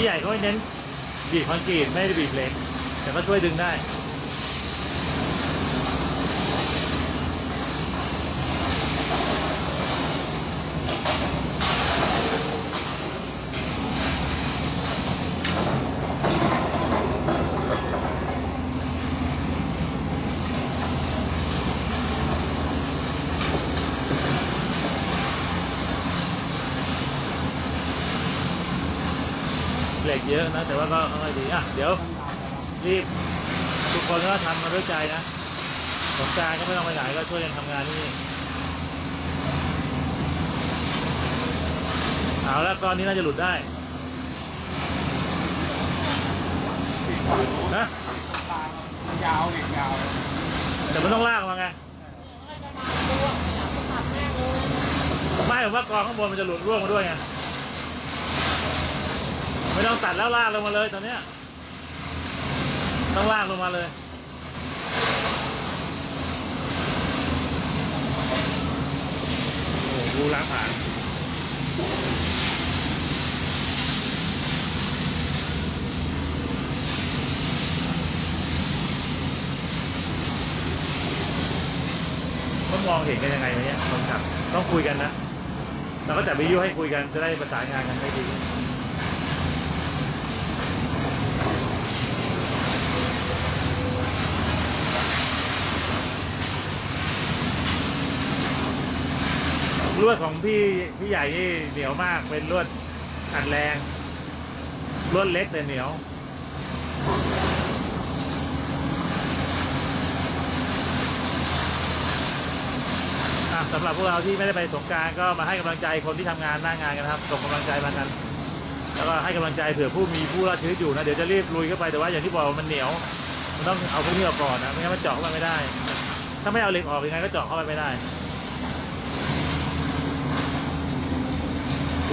พี่ใหญ่เขาเน้นบีบคอนกรีตไม่ได้บีบเหล็กแต่ก็ช่วยดึงได้ เหล็กเยอะนะ แต่ว่าก็ค่อยๆดีอะเดี๋ยวรีบทุกคนก็ทำมาด้วยใจนะสงกรารก็ไม่ต้องไปไหนก็ช่วยกันทำงานที่นี่เอาแล้วก้อนนี้น่าจะหลุดได้นะยาวเด็กยาว แต่มันต้องลากมาไงไม่ผมว่ากองข้างบนมันจะหลุดร่วงมาด้วยไง ไม่ต้องตัดแล้วลากลงมาเลยตอนเนี้ยต้องลากลงมาเลยโอ้โหดูล้างผ่านต้องมองเห็นกันยังไงวะเนี่ยคนขับต้องคุยกันนะเราก็จัดวิทยุให้คุยกันจะได้ประสานงานกันได้ดี ลวดของพี่พี่ใหญ่นี่เหนียวมาก เป็นลวดอัดแรง ลวดเล็กแต่เหนียว อะสำหรับพวกเราที่ไม่ได้ไปสงกรารก็มาให้กำลังใจคนที่ทำงานหน้างานกันครับส่งกำลังใจมากัน แล้วก็ให้กำลังใจเผื่อผู้มีผู้รอดชีวิตอยู่นะ เดี๋ยวจะรีบลุยเข้าไปแต่ว่าอย่างที่บอกมันเหนียวมันต้องเอาพวกนี้ออกก่อนนะไม่งั้นมันเจาะเข้าไปไม่ได้ ถ้าไม่เอาเหล็กออกยังไงก็เจาะเข้าไปไม่ได้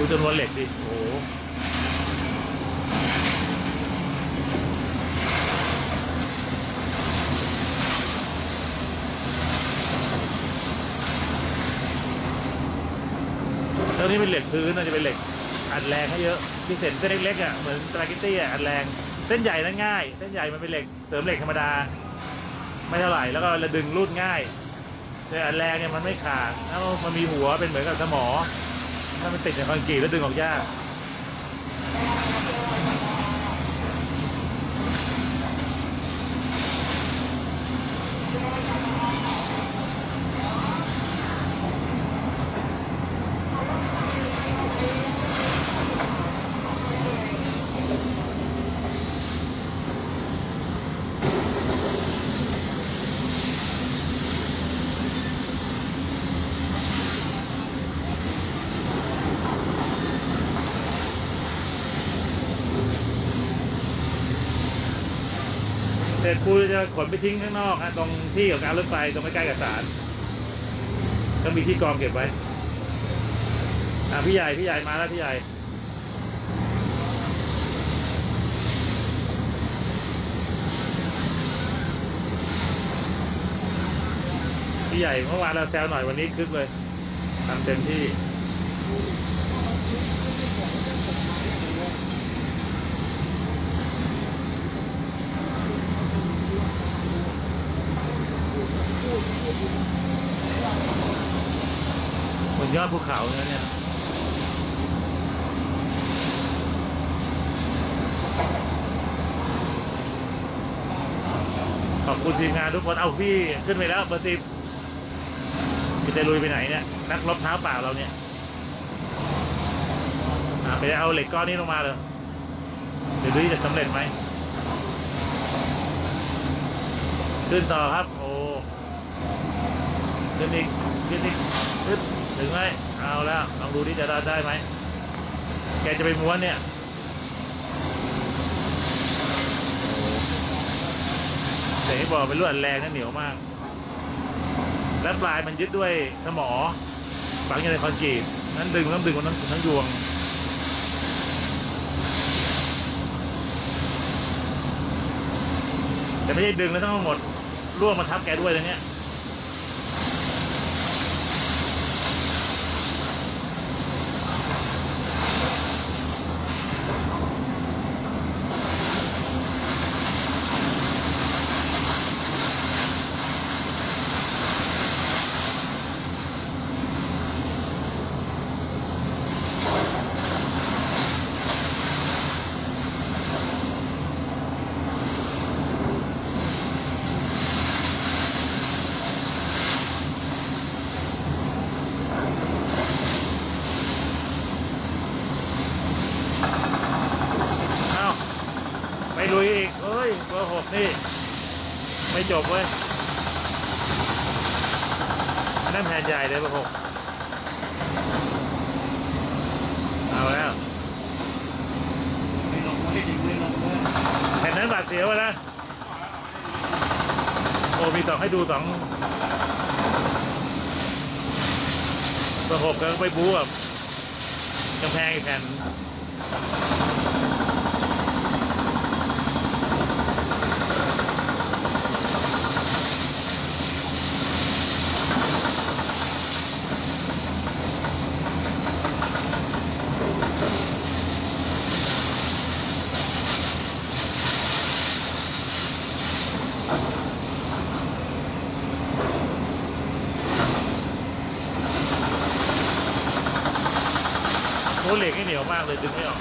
ดูจำนวนเหล็กดิโอ้โหแล้วนี่เป็นเหล็กพื้นนะจะเป็นเหล็กอัดแรงให้เยอะที่เส้นเส้นเล็กๆอะเหมือนสปาเกตตี้อะอัดแรงเส้นใหญ่นั้นง่ายเส้นใหญ่มันเป็นเหล็กเสริมเหล็กธรรมดา ไม่เท่าไหร่แล้วก็ระดึงรูดง่าย แต่อันแรงเนี่ยมันไม่ขาดแล้วมันมีหัวเป็นเหมือนกับสมอ ถ้ามันติดในคอนกรีตแล้วดึงออกยาก ร็จปูจะขนไปทิ้งข้างนอกฮะตรงที่ของการรถไฟตรงใกล้ๆกับศาลต้องมีที่กองเก็บไว้อ่าพี่ใหญ่พี่ใหญ่มาแล้วพี่ใหญ่พี่ใหญ่เมื่อวานเราแซวหน่อยวันนี้คึกเลยทำเต็มที่ ยอดภูเขาเนี่ยเนี่ยขอบคุณทีมงานทุกคนเอาพี่ขึ้นไปแล้วเบอร์สิบจะลุยไปไหนเนี่ยนักรบเท้าเปล่าเราเนี่ยไปเอาเหล็กก้อนนี้ลงมาเลยเดี๋ยวดูจะสำเร็จไหมขึ้นต่อครับ โอ้ขึ้นอีกขึ้นอีกขึ้น ถึงไหมเอาแล้วลองดูที่จะได้ได้ไหมแกจะไปม้วนเนี่ยโอ้แต่ที่บอกเป็นลวดแรงนะเหนียวมาก และปลายมันยึดด้วยสมอฝังอยู่ในคอนกรีตนั้นดึงต้องดึงมันทั้งทั้งยวงแต่ไม่ใช่ดึงแล้วทั้งหมดร่วงมาทับแกด้วยเลยเนี่ย เอาไปลุยอีกเอ้ยเบอร์หกนี่ ไม่ จบเว้ยนั่นแผ่นใหญ่เลยเบอหกเอาแล้วแผ่นนั้นบาดเสียวนะโอ้มีสองให้ดูสองเบอร์หกก็ไปบู๊กับกำแพงอีกแผ่น โอ้เหล็กนี่เหนียวมากเลยดึงไม่ออก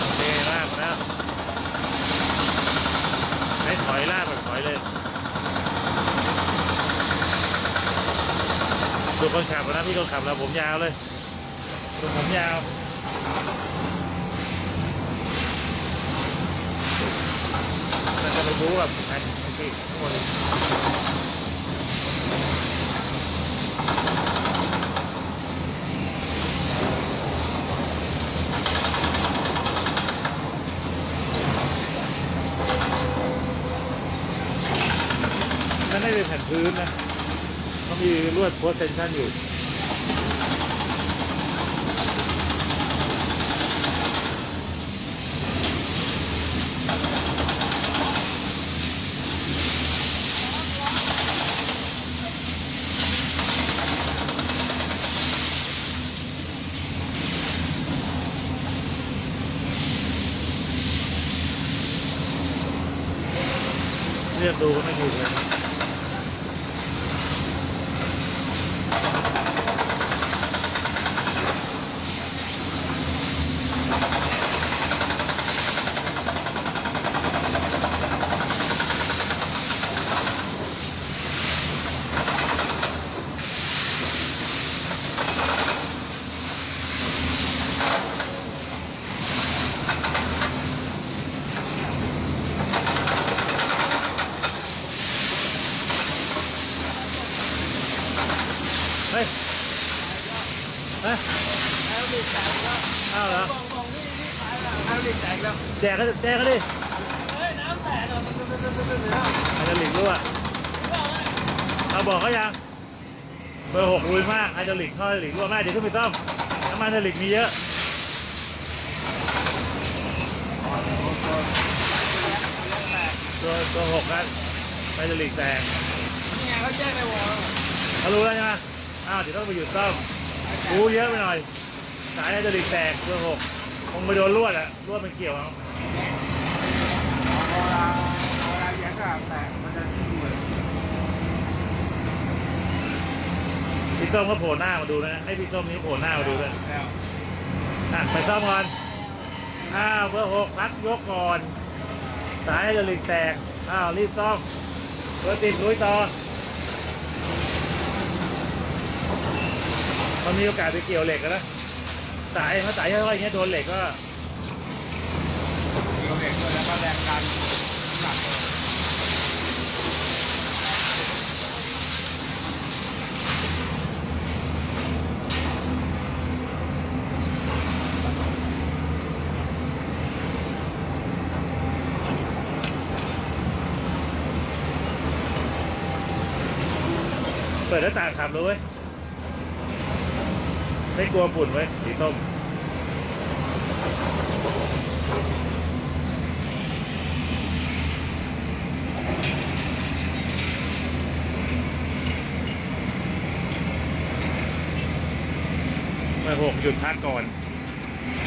โอเคลากมาแล้วไม่ถอยลากแบบถอยเลยดูคน ขับแล้วนะพี่คนขับเราผมยาวเลยผมยาวแล้วก็ไปบู๊แบบอันที่ข้างบนนั่นไม่เป็นแผ่นพื้นนะเขามีลวดโพสเซนชั่นอยู่ เลือกดูก็ไม่ถูกเลย เฮ้ยเฮ้ย แล้วดิแตกแล้ว เอาเหรอ มองมองนี่นี่ขายแล้วแล้วดิแต แจกก็แจกก็ดิเฮ้ยน้ำแตกแล้วมันมันมันมันมันแล้วไฮดรอลิกรัวเราบอกเขายังเบอร์หกรุยมากไฮดรอลิกท่อไฮดรอลิกรั่วมากเดี๋ยวขึ้นไปซ่อมน้ำมันไฮดรอลิกมีเยอะตัวตัวหกนั้นไฮดรอลิกแตกนี่ไงเขาแจ้งในวอลเขารู้แล้วใช่ไหมอ้าวเดี๋ยวต้องไปหยุดซ่อมรู้เยอะไปหน่อยสายไฮดรอลิกแตกตัวหก คงไปโดนลวดอะลวดมันเกี่ยวเอาเวลาเวลาแยกอะแตกมันจะทิ้งเลยพี่ส้มก็โผล่หน้ามาดูนะให้พี่ส้มนี้โผล่หน้ามาดูด้วยแล้วอะไปซ่อมก่อนอ้าวเบอร์หกพักยกก่อนสายไฮดรอลิกแตกอ้าวรีบซ่อมเบอร์ติดลุยต่อมันมีโอกาสไปเกี่ยวเหล็กอะนะ สายถ้าสายค่อยๆอย่างเงี้ยโดนเหล็กก็เกี่ยวเหล็กด้วยแล้วก็แรงดันหนักเลยเปิดหน้าต่างขับเลยเว้ย ไม่กลัวฝุ่นเว้สีส้มเบอร์หกหยุดพักก่อน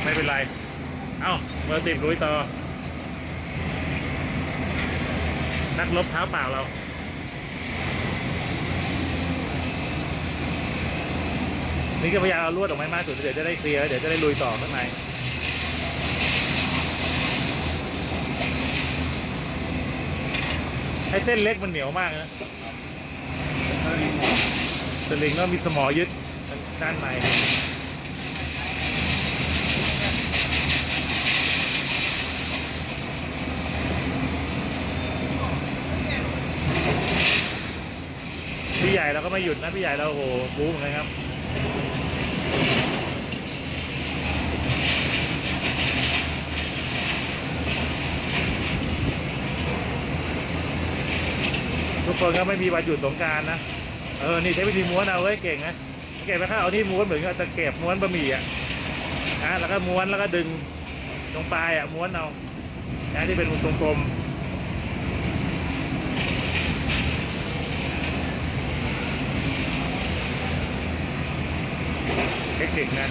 ไม่เป็นไร เอ้าเบอร์สิบลุยต่อ นักลบเท้าเปล่าเรา นี่ก็พยายามเอาลวดออกมามากสุดเดี๋ยวจะได้เคลียร์เดี๋ยวจะได้ลุยต่อข้างในไอ้เส้นเล็กมันเหนียวมากนะสลิงสลิงก็มีสมอยึดด้านในพี่ใหญ่เราก็ไม่หยุดนะพี่ใหญ่เราโอ้โหบู๊เหมือนกันครับ ทุกคนก็ไม่มีวันหยุดสงการนะ เออ นี่ใช้วิธีม้วนเอาเว้ยเก่งนะเก่งไปข้าเอาที่ม้วนเหมือนกับตะเก็บม้วนบะหมี่อะนะแล้วก็ม้วนแล้วก็ดึงตรงปลายอะม้วนเอานะที่เป็นวงกลมเทคนิคนะ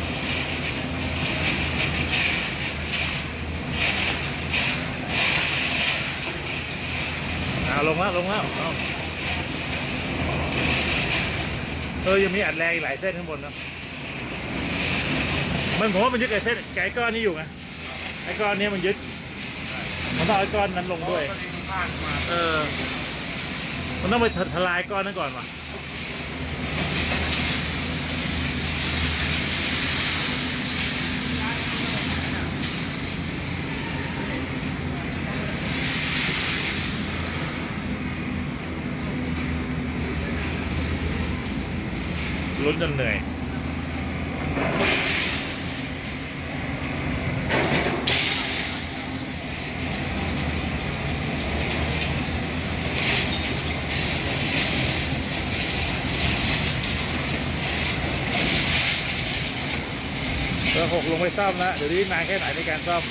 เอาลงแล้วลงแล้ว เอาเออยังมีอัดแรงอีกหลายเส้นข้างบนเนอะมันผมว่ามันยึดไอ้เส้นไก่ก้อนนี้อยู่ไงไอ้ก้อนนี้มันยึดมันต้องเอาไอ้ก้อนนั้นลงด้วยสลิงพาดมาเออ มันต้องไปทลายก้อนนั้นก่อนว่ะ ลุ้นจนเหนื่อยเบอร์หกลงไปซ่อมแล้วเดี๋ยวนี้นานแค่ไหนในการซ่อม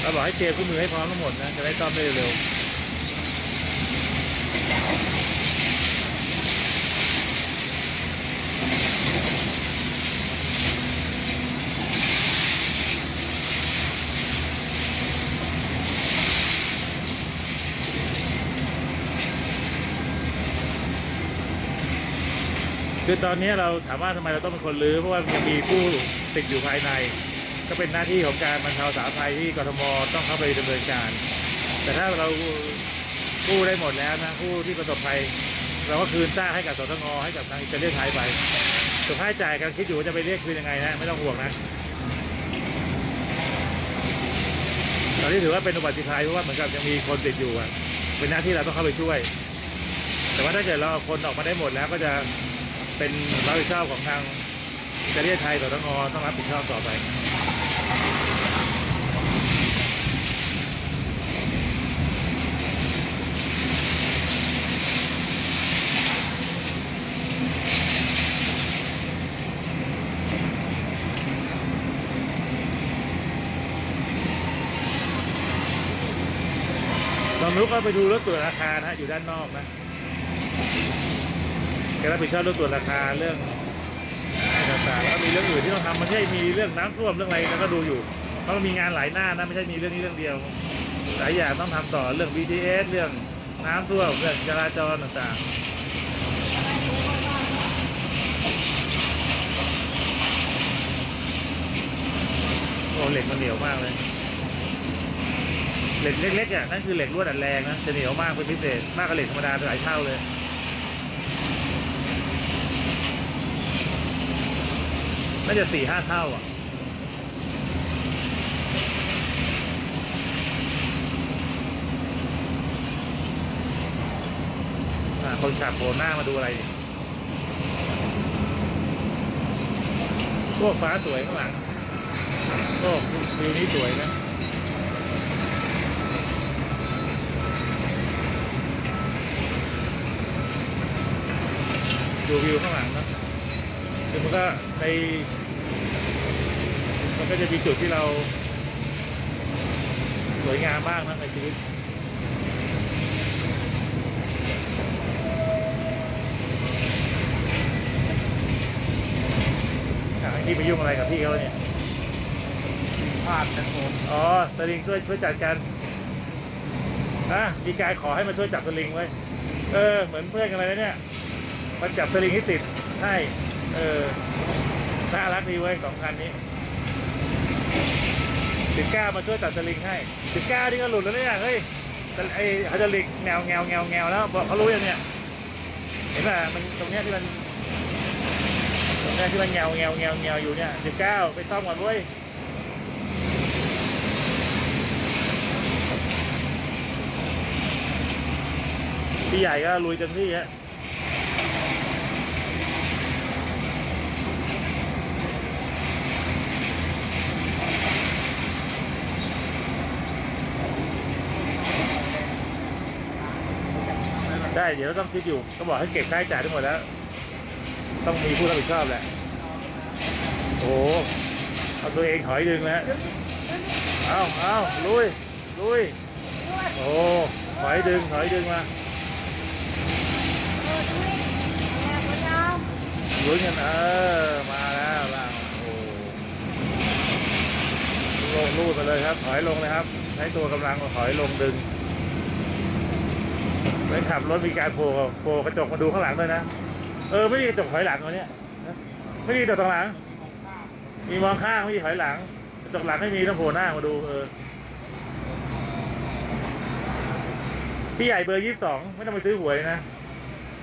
เราบอกให้เตรียมเครื่องมือให้พร้อมทั้งหมดนะ จะได้ซ่อมได้เร็ว คือตอนนี้เราถามว่าทำไมเราต้องเป็นคนรื้อเพราะว่ายังมีผู้ติดอยู่ภายใน ก็เป็นหน้าที่ของการบรรเทาสาธารณภัยที่กทมต้องเข้าไปดำเนินการ แต่ถ้าเรากู้ได้หมดแล้วนะผู้ที่ประสบภัย เราก็คืนซาให้กับสตงให้กับทางอิตาเลียนไทยไปส่วนค่าใช้จ่ายการคิดอยู่ว่าจะไปเรียกคืนยังไงนะไม่ต้องห่วงนะตอนนี้ถือว่าเป็นอุบัติภัยเพราะว่าเหมือนกับยังมีคนติดอยู่อะเป็นหน้าที่เราต้องเข้าไปช่วย แต่ว่าถ้าเกิดเราคนออกมาได้หมดแล้วก็จะ เป็นรับผิดชอบของทางอิตาเลียนไทยสตงอต้องรับผิดชอบต่อไปตอนนุกก็ไปดูรถตรวจราคานะฮะอยู่ด้านนอกนะ แกรับผิดชอบเรื่องตรวจราคาเรื่องต่างๆแล้วก็มีเรื่องอื่นที่ต้องทำมันไม่ใช่มีเรื่องน้ำท่วมเรื่องอะไรแล้วก็ดูอยู่เพราะมันมีงานหลายหน้านะไม่ใช่มีเรื่องนี้เรื่องเดียว หลายอย่างต้องทำต่อเรื่อง BTS เรื่องน้ำท่วมเรื่องจราจรต่างๆโอ้เหล็กมันเหนียวมากเลย เหล็กเล็กๆอะนั่นคือเหล็กลวดอัดแรงนะจะเหนียวมากเป็นพิเศษมากกว่าเหล็กธรรมดาหลายเท่าเลย น่าจะสี่ห้าเท่าอะ คนขับโผล่หน้ามาดูอะไรพวกฟ้าสวยข้างหลังโอ้วิวนี้สวยนะดูวิวข้างหลังนะ คือมันก็ในมันก็จะมีจุดที่เรา สวยงามมากนะในชีวิตอะที่ไปยุ่งอะไรกับพี่เขาเนี่ยพลาดกันผมอ๋อสลิงช่วยช่วยจัดการอะมีกายขอให้มาช่วยจับสลิงไว้ เออ เหมือนเพื่อนกันเลยนะเนี่ย มันจับสลิงให้ติดให้ เออ น่ารักดีเว้ยสองคันนี้สิบเก้ามาช่วยจับสลิงให้สิบเก้านี่ก็หลุดแล้วเนี่ยเฮ้ยแต่ไอ้ฮัจลิกแนวแงวแงวแงวแล้วบอกเขารู้ยังเนี่ยเห็นป่ะมันตรงเนี้ยที่มันตรงเนี้ยที่มันแงวแงวแงวแงวอยู่เนี่ยสิบเก้าไปซ่อมก่อนเว้ยพี่ใหญ่ก็ลุยเต็มที่ฮะ ได้เดี๋ยวต้องคิดอยู่ก็บอกให้เก็บค่าใช้จ่ายทั้งหมดแล้ว ต้องมีผู้รับผิดชอบแหละโอ้โหเอาตัวเองถอยดึงแล้วเอาเอาลุยลุยโอ้ถอยดึงถอยดึงมาลุ้นกันเออมาแล้วล่างโอ้ลงรูดไปเลยครับ ถอยลงเลยครับ ใช้ตัวกำลังถอยลงดึง ไปขับรถมีการโผล่โผล่กระจกมาดูข้างหลังด้วยนะ เออไม่มีกระจกถอยหลังวันนี้นะไม่มีกระจกตรงหลัง มีมองข้างไม่มีถอยหลังกระจกหลังไม่มีต้องโผล่หน้ามาดูเออพี่ใหญ่เบอร์ยี่สิบสองไม่ต้องไปซื้อหวยนะ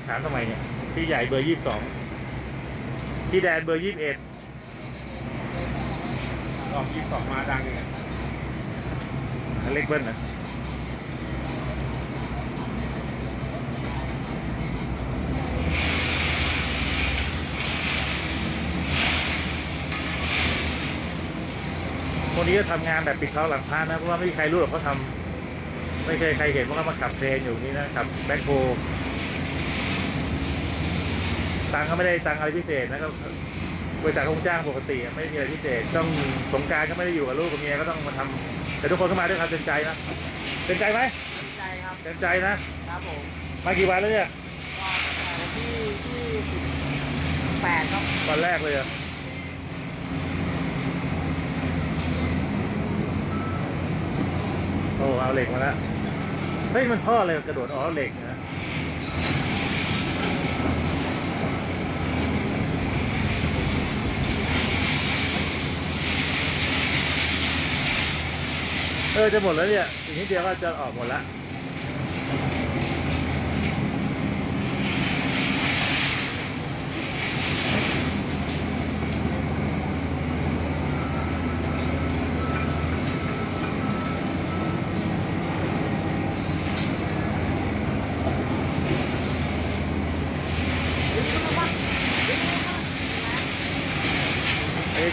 ถามทำไมเนี่ยพี่ใหญ่เบอร์ยี่สิบสองพี่แดนเบอร์ยี่สิบเอ็ดรอบยี่สิบสองมาดังเลยเล็กเบิ้ลนะ คนนี้ก็ทำงานแบบปิดเขาหลังพานนะเพราะว่าไม่มีใครรู้หรอกเขาทำไม่เคยใครเห็นว่าเขามาขับเทรนอยู่นี่นะขับแบ็คโฮตังค์ก็ไม่ได้ตังค์อะไรพิเศษนะก็บริษัทคงจ้างปกติไม่ได้มีอะไรพิเศษ ต้องสงกรารก็ไม่ได้อยู่กับลูกกับเมียก็ต้องมาทำแต่ทุกคนก็มาด้วยความเต็มใจนะเต็มใจไหมใจครับเต็มใจนะครับผมมากี่วันแล้วเนี่ยก็ตั้งแต่วันที่ที่สิบแปดครับวันแรกเลยอะ โอ้เอาเหล็กมาแล้วเฮ้ยมันท่ออะไรกระโดดอ๋อเหล็กนะเออจะหมดแล้วเนี่ยอีกนิดเดียวก็จะออกหมดละ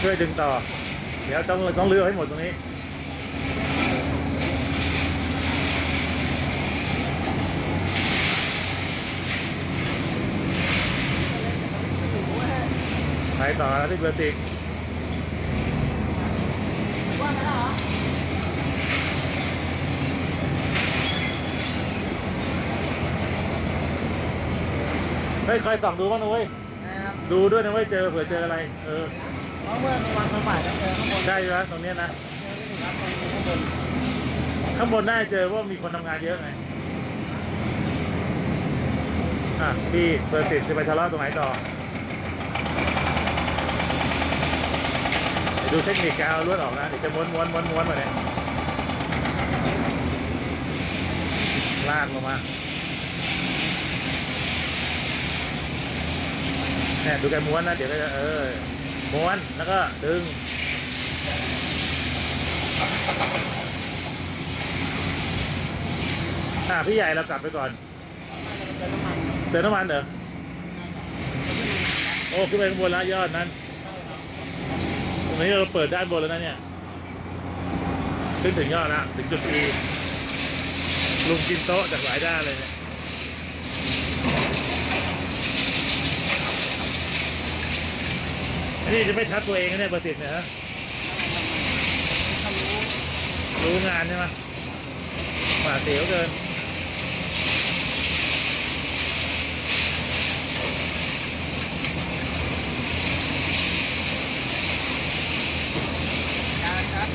ช่วยดึงต่อ เดี๋ยวต้องต้องเลือกให้หมดตรงนี้ไปต่อแล้วที่เบอร์ติกว่าไงเหรอเฮ้ยคอยส่องดูบ้างนะเว้ยนะครับดูด้วยนะเว้ย เจอเผื่อเจออะไร เออ เพราะเมื่อกลางวันมาบ่ายก็เจอข้างบนใช่ไหมตรงเนี้ยนะ เจอไม่ถึงครับตรงนี้ข้างบนข้างบนน่าจะเจอว่ามีคนทำงานเยอะไง อะพี่เบอร์สิบจะไปทะเลาะตรงไหนต่อเดี๋ยวดูเทคนิคการเอาลวดออกนะเดี๋ยวจะม้วนม้วนม้วนม้วนมาเนี่ยลากลงมาเนี่ยดูการม้วนนะ เดี๋ยวก็จะเออ ม้วนแล้วก็ดึง อะพี่ใหญ่เรากลับไปก่อนเจอน้ำมันเติมน้ำมันเหรอ โอ้ขึ้นไปข้างบนแล้วยอดนั้น ตรงนี้เราเปิดด้านบนแล้วนะเนี่ยขึ้นถึงยอดนะถึงจุดอีลุงกินโต๊ะจากหลายด้านเลยเนี่ย นี่จะไม่ทัดตัวเองนะเนี่ยประสิทธิ์เนี่ยฮะรู้รู้งานใช่ไหมหมาเสียวเกิน การครับ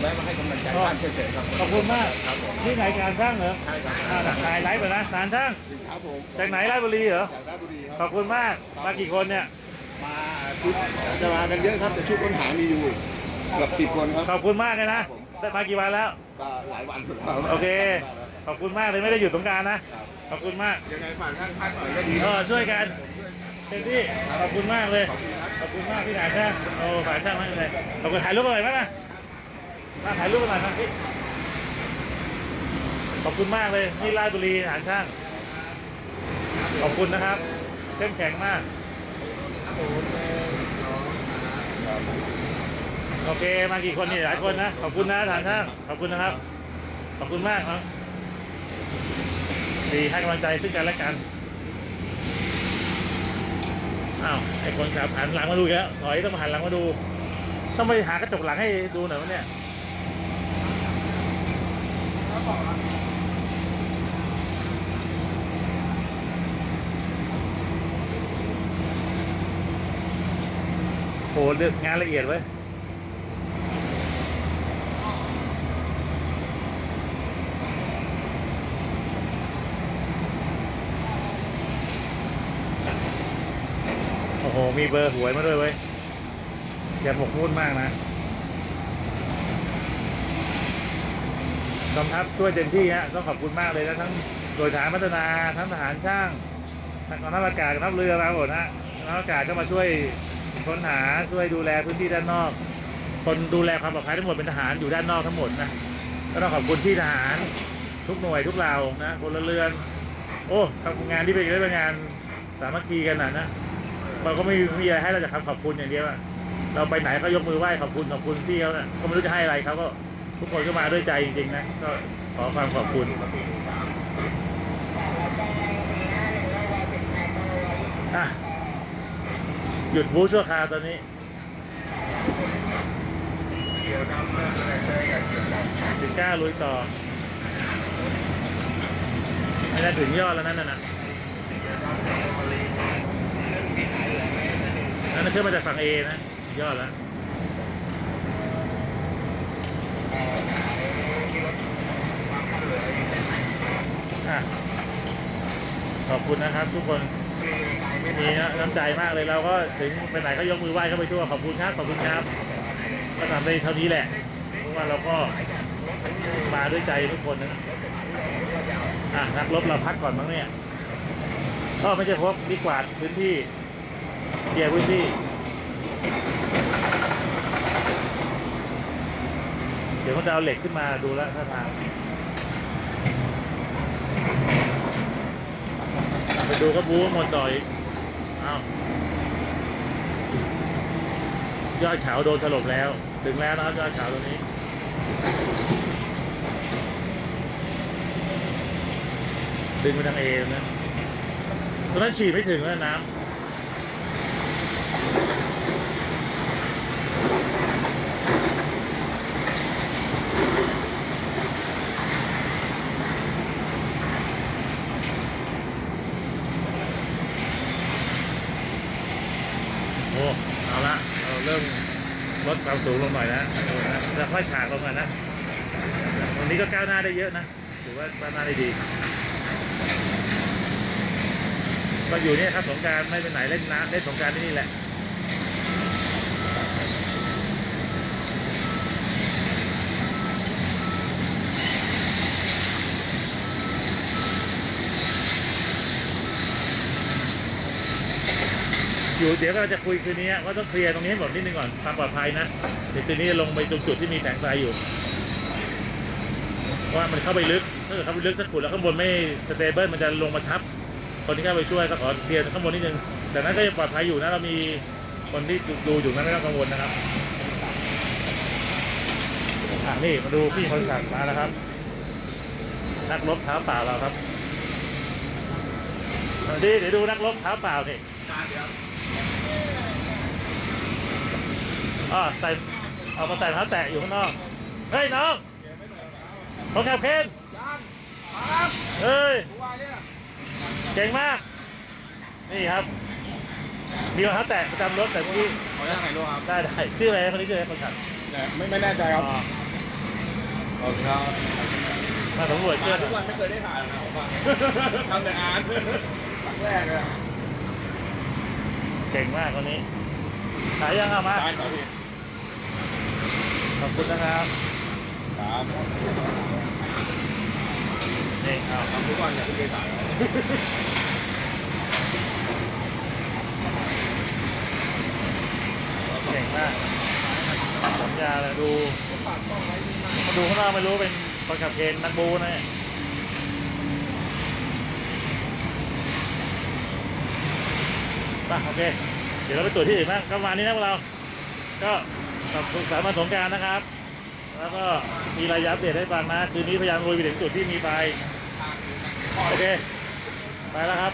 แวะมา ให้กำลังใจท่านเฉยๆครับขอบคุณมาก ครับผมนี่ไหนการช่างเหรอใช่ครับอ่าถ่ายไลฟ์ไปนะนานช่าง ครับผมจากไหนราชบุรีเหรอ จากราชบุรีคขรัอบบคุณมาก มากี่คนเนี่ย มาชุดจะมากันเยอะครับแต่ชุดค้นหามีอยู่เกือบสิบคนครับขอบคุณมากเลยนะ ได้มากี่วันแล้ว ก็หลายวันสุดแล้วโอเค ขอบคุณมากเลยไม่ได้หยุดสงกรารนะ ครับขอบคุณมาก ยังไงฝากท่านท่านหน่อยก็ดีเออช่วยกัน เต็มที่ ขอบคุณมากเลย ขอบคุณครับขอบคุณมากพี่หนานช่างโอ้ฝากช่างมากเลยขอบคุณถ่ายรูปอะไรอยไหมนะ มาถ่ายรูปหน่อยนะพี่ขอบคุณมากเลยนี่ราชบุรีหานช่าง ขอบคุณนะครับเข้มแข็งมาก โอเคมากี่คนนี่หลายคนนะ ขอบคุณนะฐานช่างขอบคุณนะครับ ขอบคุณมากครับดีให้กำลังใจซึ่งกันและกันอ้าวไอ้คนขับหันหลังมาดูอีกแล้วถอยต้องมาหันหลังมาดู ต้องไปหากระจกหลังให้ดูหน่อยวะเนี่ย โหเลือกงานละเอียดไว้ยโอ้โห มีเบอร์หวยมาด้วยเว้ยอย่าหมกมุ่นมากนะ กองทัพช่วยเต็มที่ฮะต้องขอบคุณมากเลยนะทั้งโดยฐานพัฒนาทั้งทหารช่างทั้งกองทัพอากาศกองทัพเรือมาหมดฮะกองทัพอากาศก็มาช่วยค้นหาช่วยดูแลพื้นที่ด้านนอก คนดูแลความปลอดภัยทั้งหมดเป็นทหารอยู่ด้านนอกทั้งหมดนะก็ต้องขอบคุณที่ทหารทุกหน่วยทุกเหล่านะพละเรือน โอ้ทำงานที่เป็นได้เป็นงานสามัคคีกันนะนะเราก็ไม่มีอะไรให้เราจะคำขอบคุณอย่างเดียวเราไปไหนก็ยกมือไหว้ขอบคุณขอบคุณที่เขานะก็ไม่รู้จะให้อะไรเขาก็ ทุกคนก็มาด้วยใจจริงๆนะ ก็ขอความขอบคุณอะหยุดบูธชั่วคราวตอนนี้ถึงกล้าลุยต่อ ไม่ได้ถึงยอดแล้วนั่นน่ะนั่นนะขึ้นมาจากฝั่งเอนะ ยอดแล้ว อะ ขอบคุณนะครับทุกคนมีน้ำใจมากเลยเราก็ถึงไปไหนก็ยกมือไหว้เข้าไปทั่วขอบคุณครับขอบคุณครับก็ทำได้เท่านี้แหละเพราะว่าเราก็มาด้วยใจทุกคนนะอะนักรบเราพักก่อนมั้งเนี่ยก็ไม่ใช่พบดีกว่าพื้นที่เคลียร์พื้นที่ ดี๋ยวเขาจะเอาเหล็กขึ้นมาดูแล้วท่าทางไปดูก็บู๊หมดต่อยอ้าวยอดขาวโดนถล่มแล้ว ถึงแล้วนะครับยอดขาวตรงนี้ดึงไปทางเอนะตรงนั้นฉีดไม่ถึงแล้วน้ำโอ้เอาละ เริ่มลดความสูงลงหน่อยนะจะค่อยฉากลงหน่อยนะวันนี้ก็ก้าวหน้าได้เยอะนะถือว่าก้าวหน้าได้ดี ก็อยู่เนี่ยครับสงการไม่ไปไหนเล่นน้ำเล่นสงการที่นี่แหละ อยู่เดี๋ยวเราจะคุยคืนนี้ว่าต้องเคลียร์ตรงนี้ให้หมดนิดนึงก่อนความปลอดภัยนะเดี๋ยวคืนนี้จะลงไปตรงจุดที่มีแสงไฟอยู่ว่ามันเข้าไปลึกถ้าเกิดเข้าไปลึกสักขุดแล้วข้างบนไม่สเตเบิลมันจะลงมาทับ คนที่เข้าไปช่วยก็ขอเคลียร์ข้างบนนิดนึงแต่นั้นก็ยังปลอดภัยอยู่นะเรามีคนที่ดูอยู่นะไม่ต้องกังวลนะครับนี่มาดูพี่คนสั่งมาแล้วครับนักรบเท้าเปล่าเราครับดีเดี๋ยวดูนักรบเท้าเปล่านี่เดี๋ยว อ๋อใส่เอามาใส่เท้าแตะอยู่ข้างนอก เฮ้ยน้องผมขับเคนยังครับเฮ้ยผู้ว่าเนี่ยเก่งมาก นี่ครับ มีรองเท้าแตะประจำรถแต่เมื่อกี้ขออนุญาตถ่ายรูปครับได้ได้ชื่ออะไรคนนี้ชื่ออะไรคนขับไม่ไม่แน่ใจครับอ๋อขอบคุณครับมาสำรวจเคมารื่องทุกวันไม่เคยได้ถ่ายนะผมว่าทำแต่งานครั้งแรกเลยเก่งมากคนนี้ขายยังเอามาได้ครับพี่ ขอบคุณนะครับครับนี่เอาทำทุกวันเนี่ยไม่เคยถ่ายเก่งมากสัญญาเลยดูมาดูข้างหนอกไม่รู้เป็นคนขับเคนนักบูนะเนี่ยไปโอเค เดี๋ยวเราไปตรวจที่อื่นบ้างก็มานี้นะพวกเรา ก็ ขอบคุณสายมาสงการนะครับ แล้วก็มีรายยับเดตให้ฟังนะ คืนนี้พยายามลุยไปถึงจุดที่มีไฟ โอเค ไปแล้วครับ